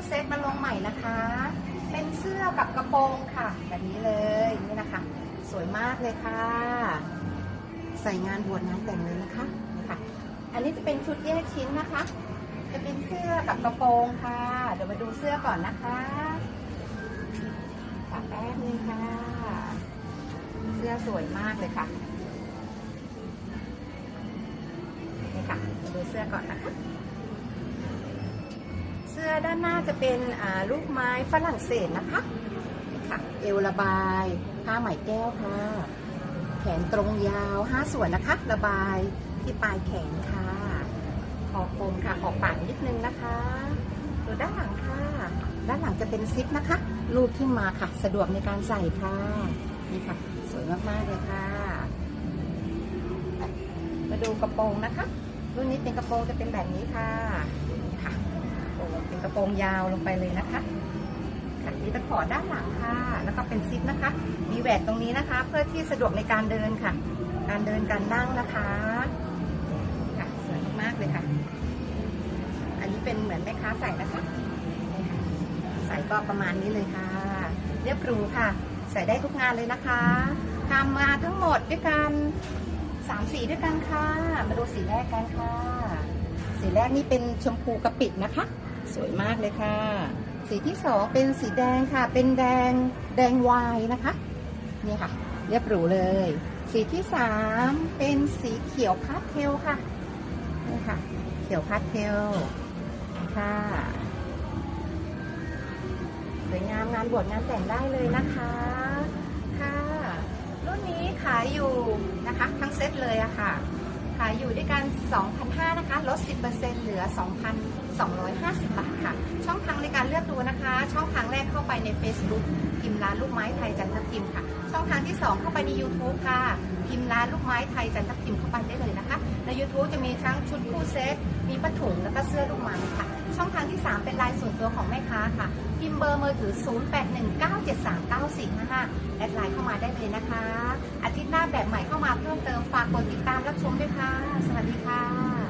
ตู้เซตมาลงใหม่นะคะ เป็นเสื้อกับกระโปรงค่ะ แบบนี้เลยนี่นะคะ สวยมากเลยค่ะ ใส่งานบวชงานแต่งเลยนะคะค่ะ อันนี้จะเป็นชุดแยกชิ้นนะคะ จะเป็นเสื้อกับกระโปรงค่ะ เดี๋ยวมาดูเสื้อก่อนนะคะตัดแป๊บนึงค่ะ เสื้อสวยมากเลยค่ะนี่ค่ะดูเสื้อก่อนนะคะ เสื้อด้านหน้าจะเป็นอ่าลูกไม้ฝรั่งเศสนะคะนี่ค่ะเอวระบายผ้าไหมแก้วค่ะแขนตรงยาวห้าส่วนนะคะ ระบายที่ปลายแขนค่ะคอกลมค่ะออกปากนิดนึงนะคะดูด้านหลังค่ะ ด้านหลังจะเป็นซิปนะคะ รูดขึ้นมาค่ะ สะดวกในการใส่ค่ะนี่ค่ะ สวยมากๆเลยค่ะ มาดูกระโปรงนะคะ รุ่นนี้เป็นกระโปรงจะเป็นแบบนี้ค่ะ เป็นกระโปรงยาวลงไปเลยนะคะค่ะมีตะขอด้านหลังค่ะ แล้วก็เป็นซิปนะคะ มีแหวนตรงนี้นะคะ เพื่อที่สะดวกในการเดินค่ะ การเดินการนั่งนะคะค่ะสวยมากเลยค่ะ อันนี้เป็นเหมือนแม่ค้าใส่นะคะ ใส่ก็ประมาณนี้เลยค่ะ เรียบรูค่ะ ใส่ได้ทุกงานเลยนะคะทำมาทั้งหมดด้วยกันสามสีด้วยกันค่ะ มาดูสีแรกกันค่ะ สีแรกนี่เป็นชมพูกะปินะคะ สวยมากเลยค่ะ สีที่สองเป็นสีแดงค่ะ เป็นแดงแดงวายนะคะ นี่ค่ะ เรียบหรูเลย สีที่สามเป็นสีเขียวพาสเทลค่ะ นี่ค่ะ เขียวพาสเทลค่ะสวยงามงานบวชงานแต่งได้เลยนะคะค่ะ รุ่นนี้ขายอยู่นะคะ ทั้งเซตเลยอะค่ะ อยู่ด้วยกัน2,500นะคะ ลด 10%เหลือ 2,250 บาทค่ะ ช่องทางในการเลือกดูนะคะ ช่องทางแรกเข้าไปใน Facebook พิมพ์ร้านลูกไม้ไทยจันทพิมพ์ค่ะ ช่องทางที่ 2 เข้าไปใน YouTube ค่ะ พิมพ์ร้านลูกไม้ไทยจันทพิมพ์เข้าไปได้เลยนะคะ ใน YouTube จะมีทั้งชุดคู่เซต มีผ้าถุงแล้วก็เสื้อลูกไม้ค่ะ ช่องทางที่ 3 เป็นลน์ส่วนตัวของแม่ค้าค่ะ พิมพ์เบอร์มือถือ 0819739455 แอดไลน์เข้ามาได้เลยนะคะ อาทิตย์หน้าแบบใหม่ากเพิ่มเติมฝากกดติดตามรับชมด้วยค่ะ สวัสดีค่ะ